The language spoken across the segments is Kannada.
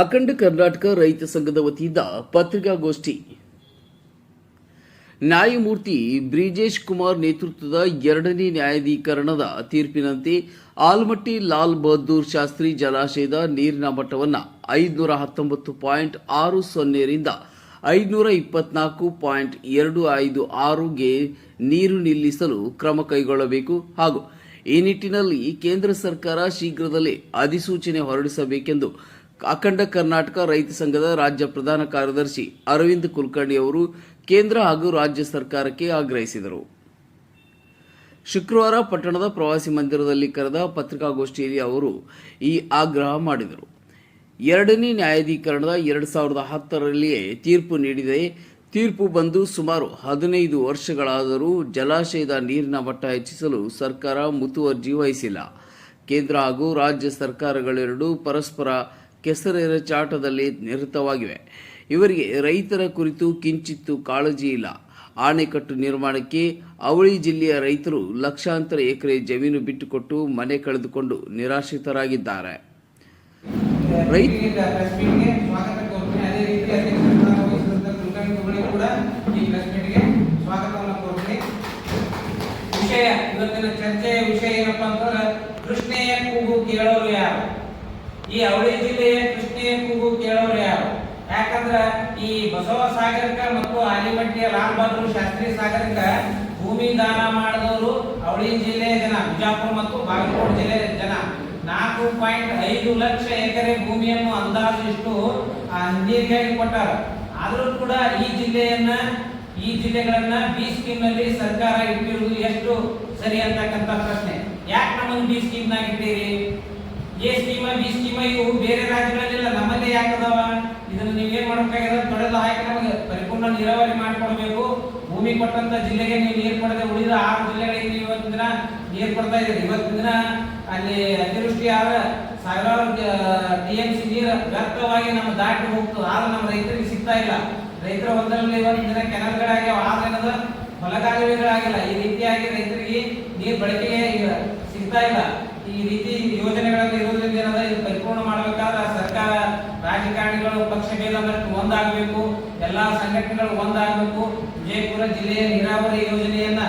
ಅಖಂಡ ಕರ್ನಾಟಕ ರೈತ ಸಂಘದ ವತಿಯಿಂದ ಪತ್ರಿಕಾಗೋಷ್ಠಿ. ನ್ಯಾಯಮೂರ್ತಿ ಬ್ರಿಜೇಶ್ ಕುಮಾರ್ ನೇತೃತ್ವದ ಎರಡನೇ ನ್ಯಾಯಾಧೀಕರಣದ ತೀರ್ಪಿನಂತೆ ಆಲ್ಮಟ್ಟಿ ಲಾಲ್ ಬಹದ್ದೂರ್ ಶಾಸ್ತ್ರಿ ಜಲಾಶಯದ ನೀರಿನ ಮಟ್ಟವನ್ನು ಐದುನೂರ ಹತ್ತೊಂಬತ್ತು ಪಾಯಿಂಟ್ ಆರು ಸೊನ್ನೆರಿಂದ ಐದುನೂರ ಇಪ್ಪತ್ನಾಲ್ಕು ಪಾಯಿಂಟ್ ಎರಡು ಐದು ಆರುಗೆ ನೀರು ನಿಲ್ಲಿಸಲು ಕ್ರಮ ಕೈಗೊಳ್ಳಬೇಕು. ಹಾಗೂ ಈ ನಿಟ್ಟಿನಲ್ಲಿ ಕೇಂದ್ರ ಸರ್ಕಾರ ಶೀಘ್ರದಲ್ಲೇ ಅಧಿಸೂಚನೆ ಹೊರಡಿಸಬೇಕೆಂದು ಅಖಂಡ ಕರ್ನಾಟಕ ರೈತ ಸಂಘದ ರಾಜ್ಯ ಪ್ರಧಾನ ಕಾರ್ಯದರ್ಶಿ ಅರವಿಂದ್ ಕುಲಕರ್ಣಿ ಅವರು ಕೇಂದ್ರ ಹಾಗೂ ರಾಜ್ಯ ಸರ್ಕಾರಕ್ಕೆ ಆಗ್ರಹಿಸಿದರು. ಶುಕ್ರವಾರ ಪಟ್ಟಣದ ಪ್ರವಾಸಿ ಮಂದಿರದಲ್ಲಿ ಕರೆದ ಪತ್ರಿಕಾಗೋಷ್ಠಿಯಲ್ಲಿ ಅವರು ಈ ಆಗ್ರಹ ಮಾಡಿದರು. ಎರಡನೇ ನ್ಯಾಯಾಧೀಕರಣದ ಎರಡು ಸಾವಿರದ ಹತ್ತರಲ್ಲಿಯೇ ತೀರ್ಪು ನೀಡಿದೆ. ತೀರ್ಪು ಬಂದು ಸುಮಾರು ಹದಿನೈದು ವರ್ಷಗಳಾದರೂ ಜಲಾಶಯದ ನೀರಿನ ಮಟ್ಟ ಹೆಚ್ಚಿಸಲು ಸರ್ಕಾರ ಮುತುವರ್ಜಿ ವಹಿಸಿಲ್ಲ. ಕೇಂದ್ರ ಹಾಗೂ ರಾಜ್ಯ ಸರ್ಕಾರಗಳೆರಡೂ ಪರಸ್ಪರ ಕೆಸರೆರಚಾಟದಲ್ಲಿ ನಿರತವಾಗಿವೆ. ಇವರಿಗೆ ರೈತರ ಕುರಿತು ಕಿಂಚಿತ್ತು ಕಾಳಜಿ ಇಲ್ಲ. ಆಣೆಕಟ್ಟು ನಿರ್ಮಾಣಕ್ಕೆ ಅವಳಿ ಜಿಲ್ಲೆಯ ರೈತರು ಲಕ್ಷಾಂತರ ಎಕರೆ ಜಮೀನು ಬಿಟ್ಟುಕೊಟ್ಟು ಮನೆ ಕಳೆದುಕೊಂಡು ನಿರಾಶ್ರಿತರಾಗಿದ್ದಾರೆ. ಚರ್ಚೆಯ ವಿಷಯ ಏನಪ್ಪಾ ಅಂತಂದ್ರೆ ಕೃಷ್ಣೆಯ ಕೂಗು ಕೇಳೋರು ಯಾರು? ಈ ಅವಳಿ ಜಿಲ್ಲೆಯ ಕೃಷ್ಣೆಯ ಕೂಗು ಕೇಳೋರು ಯಾರು? ಯಾಕಂದ್ರ ಈ ಬಸವ ಸಾಗರಕ ಮತ್ತು ಆಲಿಮಟ್ಟಿಯ ಲಾಲ್ ಬಹದ್ದೂರ್ ಶಾಸ್ತ್ರಿ ಸಾಗರಕ ಭೂಮಿ ದಾನ ಮಾಡಿದವರು ಅವಳಿ ಜಿಲ್ಲೆಯ ಜನ, ಬಿಜಾಪುರ ಮತ್ತು ಬಾಗಲಕೋಟೆ ಜಿಲ್ಲೆಯ ಜನ. ನಾಲ್ಕು ಪಾಯಿಂಟ್ ಐದು ಲಕ್ಷ ಎಕರೆ ಭೂಮಿಯನ್ನು ಅಂದಾಜು ಇಷ್ಟು ನೀರಿಗಾಗಿ ಕೊಟ್ಟಾರ. ಆದರೂ ಕೂಡ ಈ ಜಿಲ್ಲೆಯನ್ನ, ಈ ಜಿಲ್ಲೆಗಳನ್ನ ಬಿ ಸ್ಕೀಮ್ನಲ್ಲಿ ಸರ್ಕಾರ ಇಟ್ಟಿರುವುದು ಎಷ್ಟು ಸರಿ ಅಂತಕ್ಕಂತ ಪ್ರಶ್ನೆ. ಯಾಕೆ ನಮ್ಮನ್ನು ಬಿ ಸ್ಕೀಮ್ ನಾಗ ಇಟ್ಟಿರಿ? ಎ ಸ್ಕೀಮ ಬಿ ಸ್ಕೀಮ ಇವು ಬೇರೆ ರಾಜ್ಯಗಳಲ್ಲಿಲ್ಲ ನಮ್ಮಲ್ಲೇ ಯಾಕೆ ಅದಾವ ನೀವು ಏನು ಮಾಡಬೇಕಾಗಿದೆ? ತೊಡೆದು ಹಾಕಿ ನಮಗೆ ಪರಿಪೂರ್ಣ ನೀರಾವರಿ ಮಾಡಿಕೊಡ್ಬೇಕು. ಭೂಮಿ ಕೊಟ್ಟಂತ ಜಿಲ್ಲೆಗೆ ನೀವು ನೀರು ಕೊಡದೆ ಉಳಿದ ಆರು ಜಿಲ್ಲೆಗಳಿಗೆ ನೀವು ಇವತ್ತಿನ ದಿನ ನೀರು ಕೊಡ್ತಾ ಇದ್ದೀರಿ. ಇವತ್ತಿನ ದಿನ ಅಲ್ಲಿ ಅತಿವೃಷ್ಟಿ ಆದ ಸಾವಿರಾರು ಟಿ ಎಂ ಸಿ ನೀರು ವ್ಯರ್ಥವಾಗಿ ನಮ್ಮ ದಾಟಿ ಹೋಗ್ತದೆ ಆದ್ರೆ ನಮ್ಮ ರೈತರಿಗೆ ಸಿಗ್ತಾ ಇಲ್ಲ. ರೈತರ ಒಂದರಲ್ಲಿ ಇವತ್ತಿನ ದಿನ ಕೆನಲ್ಗಳಾಗ್ಯಾವ. ಆದ್ರೆ ಏನದ? ಹೊಲಗಾಲುವೆಗಳಾಗಿಲ್ಲ. ಈ ರೀತಿಯಾಗಿ ರೈತರಿಗೆ ನೀರು ಬಳಕೆಗೆ ಸಿಗ್ತಾ ಇಲ್ಲ. ಈ ರೀತಿ ಯೋಜನೆಗಳಲ್ಲಿ ಇರುವುದರಿಂದ ಏನಂದ್ರೆ ಇದು ಪರಿಪೂರ್ಣ ಮಾಡಬೇಕಾದ್ರೆ ಸರ್ಕಾರ ರಾಜಕಾರಣಿಗಳು ಪಕ್ಷ ಭೇದ ಒಂದಾಗಬೇಕು, ಎಲ್ಲಾ ಸಂಘಟನೆಗಳು ಒಂದಾಗಬೇಕು. ವಿಜಯಪುರ ಜಿಲ್ಲೆಯ ನೀರಾವರಿ ಯೋಜನೆಯನ್ನ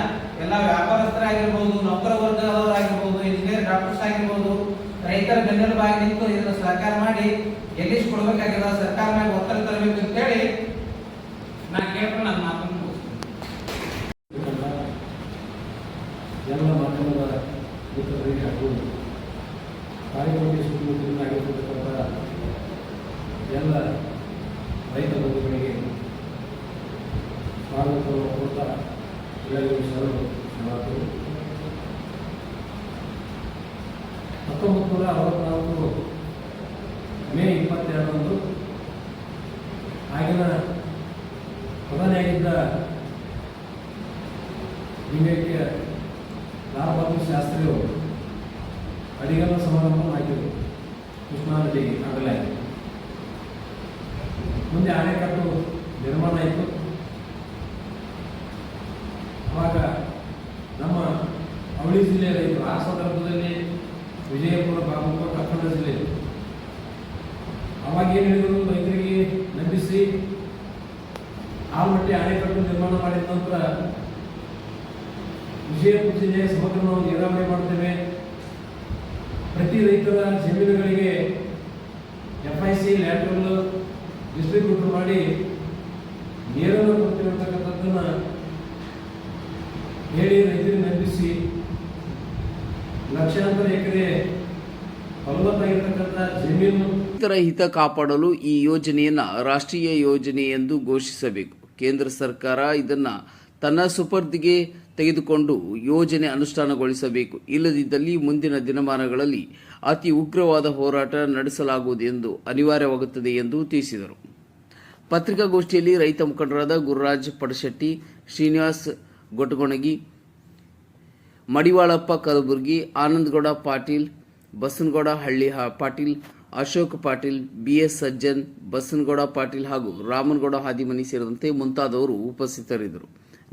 ಎಲ್ಲ ವ್ಯಾಪಾರಸ್ಥರಾಗಿರ್ಬೋದು, ನೌಕರ ವರ್ಗದವರಾಗಿರ್ಬೋದು ಇಂಜಿನಿಯರ್ ಡಾಕ್ಟರ್ಸ್ ಆಗಿರ್ಬೋದು, ರೈತರ ಬೆನ್ನೆಲುಬಾಗಿ ನಿಂತು ಇದನ್ನು ಸಹಕಾರ ಮಾಡಿ ಎಲ್ಲಿಸ್ ಸರ್ಕಾರ ಮೇಲೆ ಒತ್ತಡ ತರಬೇಕು ಅಂತೇಳಿ ನಾನು ಕಾರ್ಯಕ್ರಮಕ್ಕೆ ಸುತ್ತಮುತ್ತಲಿನಾಗಿರ್ತಕ್ಕಂಥ ಎಲ್ಲ ರೈತ ಬಂಧುಗಳಿಗೆ ಸ್ವಾಗತವನ್ನು ಕೊಡ್ತಾ ಎಲ್ಲರಿಗೂ ಶರಣಾರ್ಥಿಗಳು ಹತ್ತೊಂಬತ್ತು ಅರವತ್ನಾಲ್ಕು ಮೇ ಇಪ್ಪತ್ತೆರಡರಂದು ಆಗಿನ ಪ್ರಧಾನಿಯಾಗಿದ್ದ ವಿವೇಕ ಲಾಲ್ ಬಹದ್ದೂರ್ ಶಾಸ್ತ್ರಿಯವರು ಅಡಿಗಲ್ಲ ಸಮಾರಂಭ ಆಯ್ತು. ಕೃಷ್ಣಾ ನದಿ ಆಗಲೇ ಮುಂದೆ ಆಣೆಕಟ್ಟು ನಿರ್ಮಾಣ ಆಯಿತು ಅವಾಗ ನಮ್ಮ ಅವಳಿ ಜಿಲ್ಲೆಯ ರೈತರು ಆ ಸಂದರ್ಭದಲ್ಲಿ ವಿಜಯಪುರ ಬಾಗಲಕೋಟೆ ಕನ್ನಡ ಜಿಲ್ಲೆ. ಅವಾಗ ಏನು ಹೇಳಿದ್ರು ರೈತರಿಗೆ? ನಂಬಿಸಿ. ಆಲ್ಮಟ್ಟಿ ಅಣೆಕಟ್ಟು ನಿರ್ಮಾಣ ಮಾಡಿದ ನಂತರ ವಿಜಯಪುರ ಜಿಲ್ಲೆಯ ಸಮಗ್ರ ನಾವು ನೀರಾವರಿ ಮಾಡ್ತೇವೆ ಪ್ರತಿ ರೈತರ ಜಮೀನುಗಳಿಗೆ ಎಫ್ ಐ ಸಿ ಲ್ಯಾಟ್ರನ್ನು ಡಿಸ್ಟ್ರಿಬ್ಯೂಟ್ ಮಾಡಿ ನೀರನ್ನು ಕೊಡ್ತೇವೆ ಅಂತಕ್ಕಂಥದ್ದನ್ನ ಹೇಳಿ ರೈತರಿಗೆ ನಂಬಿಸಿ ಲಕ್ಷಾಂತರ ಎಕರೆ ರೈತರ ಹಿತ ಕಾಪಾಡಲು ಈ ಯೋಜನೆಯನ್ನ ರಾಷ್ಟ್ರೀಯ ಯೋಜನೆ ಎಂದು ಘೋಷಿಸಬೇಕು. ಕೇಂದ್ರ ಸರ್ಕಾರ ಇದನ್ನ ತನ್ನ ಸುಪರ್ದಿಗೆ ತೆಗೆದುಕೊಂಡು ಯೋಜನೆ ಅನುಷ್ಠಾನಗೊಳಿಸಬೇಕು. ಇಲ್ಲದಿದ್ದಲ್ಲಿ ಮುಂದಿನ ದಿನಮಾನಗಳಲ್ಲಿ ಅತಿ ಉಗ್ರವಾದ ಹೋರಾಟ ನಡೆಸಲಾಗುವುದು ಎಂದು ಅನಿವಾರ್ಯವಾಗುತ್ತದೆ ಎಂದು ತಿಳಿಸಿದರು. ಪತ್ರಿಕಾಗೋಷ್ಠಿಯಲ್ಲಿ ರೈತ ಮುಖಂಡರಾದ ಗುರುರಾಜ್ ಪಡಶೆಟ್ಟಿ, ಶ್ರೀನಿವಾಸ್ ಗೊಟಗೊಣಗಿ ಮಡಿವಾಳಪ್ಪ ಕಲಬುರ್ಗಿ, ಆನಂದಗೌಡ ಪಾಟೀಲ್, ಬಸನಗೌಡ ಹಳ್ಳಿ ಪಾಟೀಲ್, ಅಶೋಕ್ ಪಾಟೀಲ್ ಬಿ ಎಸ್ ಸಜ್ಜನ್, ಬಸನಗೌಡ ಪಾಟೀಲ್ ಹಾಗೂ ರಾಮನಗೌಡ ಹಾದಿಮನಿ ಸೇರಿದಂತೆ ಮುಂತಾದವರು ಉಪಸ್ಥಿತರಿದ್ದರು.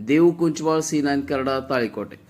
Devu Kunchavala C nine Talikote.